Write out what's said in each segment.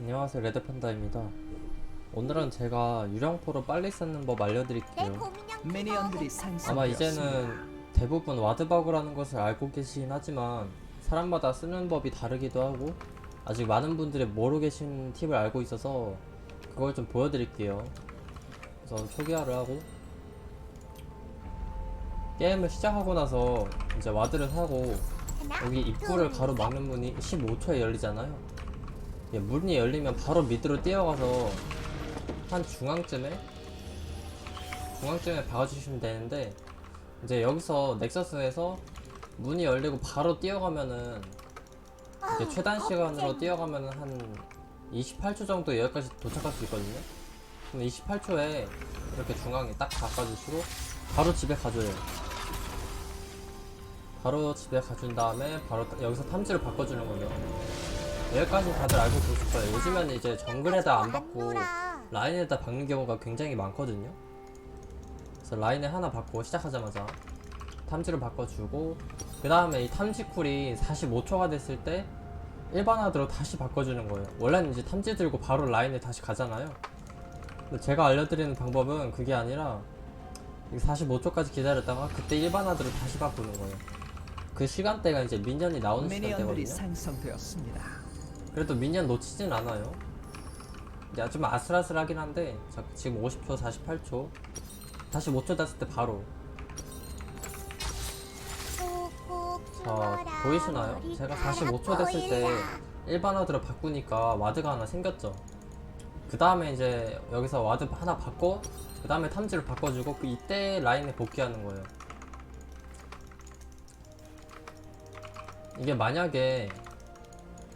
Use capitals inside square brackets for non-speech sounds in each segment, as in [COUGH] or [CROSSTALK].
안녕하세요 레드팬다입니다. 오늘은 제가 유령포로 빨리 쌓는 법내 알려드릴게요. 미니언들이. 아마 이제는 대부분 와드버그라는 것을 알고 계시긴 하지만 사람마다 쓰는 법이 다르기도 하고 아직 많은 분들이 모르고 계신 팁을 알고 있어서 그걸 좀 보여드릴게요. 우선 초기화를 하고 게임을 시작하고 나서 이제 와드를 사고 여기 입구를 둘, 가로막는 문이 15초에 열리잖아요. 예, 문이 열리면 바로 밑으로 뛰어가서 한 중앙쯤에 중앙쯤에 박아주시면 되는데 이제 여기서 넥서스에서 문이 열리고 바로 뛰어가면은 이제 아우, 최단 시간으로. 뛰어가면은 한 28초 정도 여기까지 도착할 수 있거든요. 그럼 28초에 이렇게 중앙에 딱 바꿔주시고 바로 집에 가줘요. 바로 집에 가준 다음에 바로 딱 여기서 탐지를 바꿔주는 거죠. 여기까지 다들 알고 계실 거예요. 요즘에는 이제 정글에다 안 받고. 라인에다 박는 경우가 굉장히 많거든요. 그래서 라인에 하나 받고 시작하자마자 탐지를 바꿔주고 그 다음에 이 탐지 쿨이 45초가 됐을 때 일반 하드로 다시 바꿔주는 거예요. 원래는 이제 탐지 들고 바로 라인에 다시 가잖아요. 근데 제가 알려드리는 방법은 그게 아니라 45초까지 기다렸다가 그때 일반 하드로 다시 바꾸는 거예요. 그 시간대가 이제 민전이 나오는 시간대거든요. 상승되었습니다. 그래도 미니언 놓치진 않아요. 이제 좀 아슬아슬하긴 한데 자, 지금 50초, 48초 다시 5초 됐을 때 바로 자. 보이시나요? 제가 45초 됐을 때 일반 와드로 바꾸니까 와드가 하나 생겼죠. 그 다음에 이제 여기서 와드 하나 바꿔 그 다음에 탐지를 바꿔주고 그 이때 라인에 복귀하는 거예요. 이게 만약에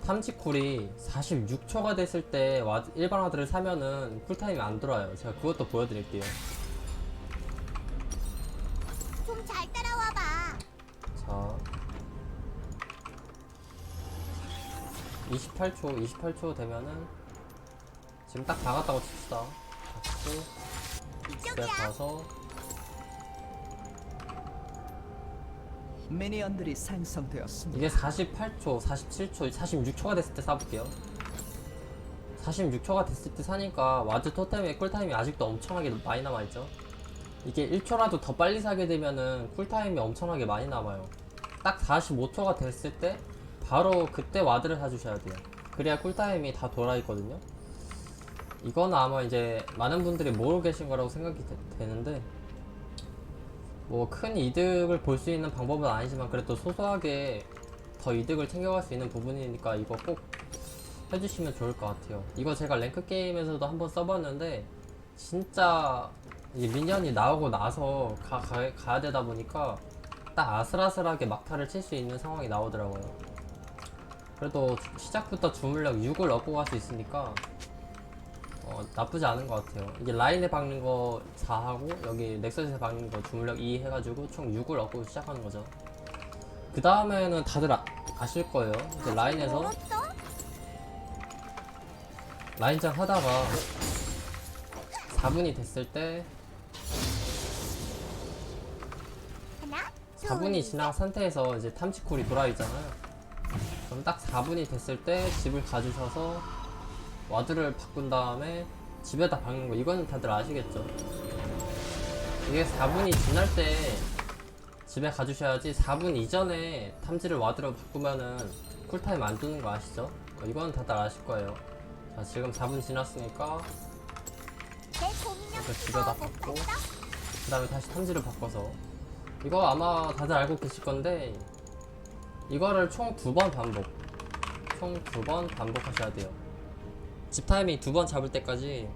탐지 쿨이 46초가 됐을 때 와드, 일반 와드를 사면은 쿨타임이 안 돌아요. 제가 그것도 보여드릴게요. 좀 잘 따라와봐. 자 28초 28초 되면은 지금 딱 박았다고 칩시다 박고 이쪽이야. 가서 미니언들이 상승되었습니다. 이게 48초 47초 46초가 됐을 때 쏴볼게요. 46초가 됐을 때 사니까 와드 토템의 쿨타임이 아직도 엄청나게 많이 남아있죠? 이게 1초라도 더 빨리 사게 되면은 쿨타임이 엄청나게 많이 남아요. 딱 45초가 됐을 때 바로 그때 와드를 사주셔야 돼요. 그래야 쿨타임이 다 돌아있거든요. 이건 아마 이제 많은 분들이 모르고 계신 거라고 생각이 되, 는데 뭐 큰 이득을 볼 수 있는 방법은 아니지만 그래도 소소하게 더 이득을 챙겨갈 수 있는 부분이니까 이거 꼭 해주시면 좋을 것 같아요. 이거 제가 랭크 게임에서도 한번 써봤는데 진짜 이 미니언이 나오고 나서 가, 가, 가야 되다 보니까 딱 아슬아슬하게 막타를 칠 수 있는 상황이 나오더라고요. 그래도 시작부터 주물력 6을 얻고 갈 수 있으니까 어, 나쁘지 않은 것 같아요. 이게 라인에 박는 거 4하고 여기 넥서스에 박는 거 주물력 2 해가지고 총 6을 얻고 시작하는 거죠. 그 다음에는 다들 아, 아실 거예요. 이제 라인에서 멀었어? 라인장 하다가 4분이 됐을 때 하나, 둘, 4분이 지난 상태에서 이제 탐지쿨이 돌아있잖아요. 그럼 딱 4분이 됐을 때 집을 가주셔서 와드를 바꾼 다음에 집에다 박는 거 이거는 다들 아시겠죠? 이게 4분이 지날 때 집에 가주셔야지 4분 이전에 탐지를 와드로 바꾸면은 쿨타임 안 두는 거 아시죠? 어, 이거는 다들 아실 거예요. 자 지금 4분 지났으니까 내 고민형 이렇게 집에다 봤어? 그 다음에 다시 탐지를 바꿔서 이거 아마 다들 알고 계실 건데 이거를 총 두 번 반복 총 두 번 반복하셔야 돼요 집 타이밍 두 번 잡을 때까지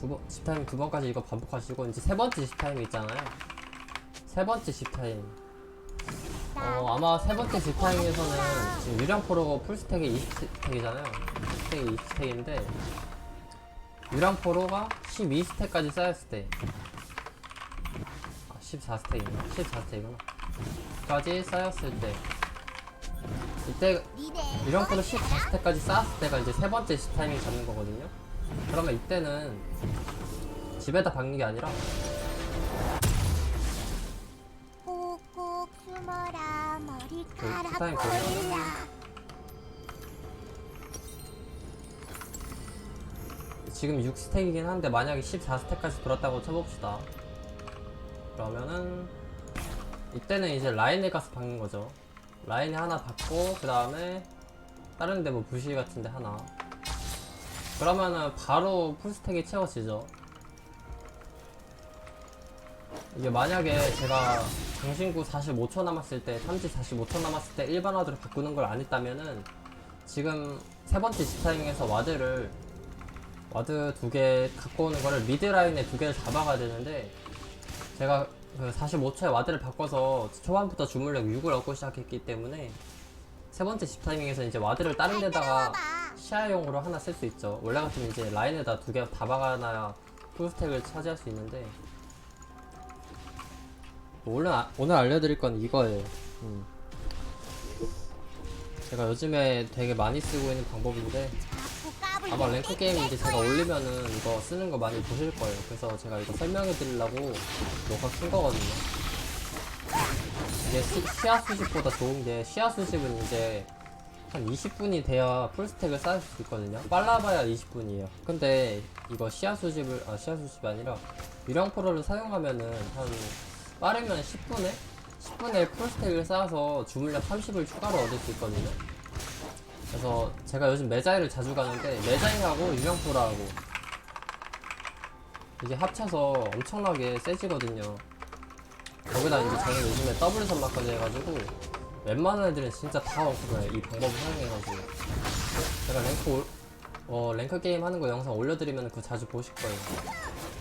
두 번, 집 타이밍 두 번까지 이거 반복하시고 이제 세 번째 집 타이밍 있잖아요. 세 번째 집 타임. 어 아마 세 번째 집 타이밍에서는 지금 유령 포로가 풀스택이 20스택이잖아요. 풀스택이 20스택인데 유령 포로가 12스택까지 쌓였을 때. 아, 14스택인가? 14스택이구나. 까지 쌓였을 때 이때 유령 포로 14스택까지 쌓았을 때가 이제 세 번째 시 타이밍 잡는 거거든요. 그러면 이때는 집에다 박는 게 아니라 꾹꾹 숨어라 머리카락 그 지금 6스택이긴 한데 만약에 14스택까지 돌았다고 쳐봅시다. 그러면은 이때는 이제 라인에 가서 박는 거죠 라인에 하나 박고 그 다음에 다른 데 뭐 부시 같은 데 하나. 그러면은 바로 풀스택이 채워지죠. 이게 만약에 제가 장신구 45초 남았을 때 삼지 45초 남았을 때 일반 와드로 바꾸는 걸 안 했다면은 지금 세 번째 집타임에서 와드를 와드 두 개 갖고 오는 거를 미드 라인에 두 개를 잡아가야 되는데 제가 그 45초에 와드를 바꿔서 초반부터 주물력 6을 얻고 시작했기 때문에 세 번째 집 타이밍에서 이제 와드를 다른 잘 데다가. 시야용으로 하나 쓸 수 있죠. 원래 같으면 이제 라인에다 두 개 다 박아놔야 풀스택을 차지할 수 있는데 오늘, 아- 오늘 알려드릴 건 이거예요. 음. 제가 요즘에 되게 많이 쓰고 있는 방법인데 아마 랭크 게임 이제 제가 올리면은 이거 쓰는 거 많이 보실 거예요. 그래서 제가 이거 설명해 드리려고 녹화 킨 거거든요. 이게 시, 시야 수집보다 좋은 게 시야 수집은 이제 한 20분이 돼야 풀스택을 쌓을 수 있거든요. 빨라봐야 20분이에요. 근데 이거 시야 수집을 아 시야 수집이 아니라 유령 프로를 사용하면은 한 빠르면 10분에 10분에 풀스택을 쌓아서 주물력 30을 추가로 얻을 수 있거든요. 그래서 제가 요즘 메자이를 자주 가는데 메자이하고 유령프로하고 이게 합쳐서 엄청나게 세지거든요. 거기다 이제 저는 요즘에 더블 선마까지 해가지고 웬만한 애들은 진짜 다 억울해요. 이 방법을 사용해가지고 제가 랭크 올, 어, 랭크 게임 하는 거 영상 올려드리면 그거 자주 보실 거예요.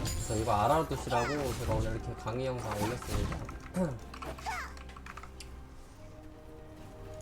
그래서 이거 알아두시라고 제가 오늘 이렇게 강의 영상 올렸습니다. [CLEARS THROAT]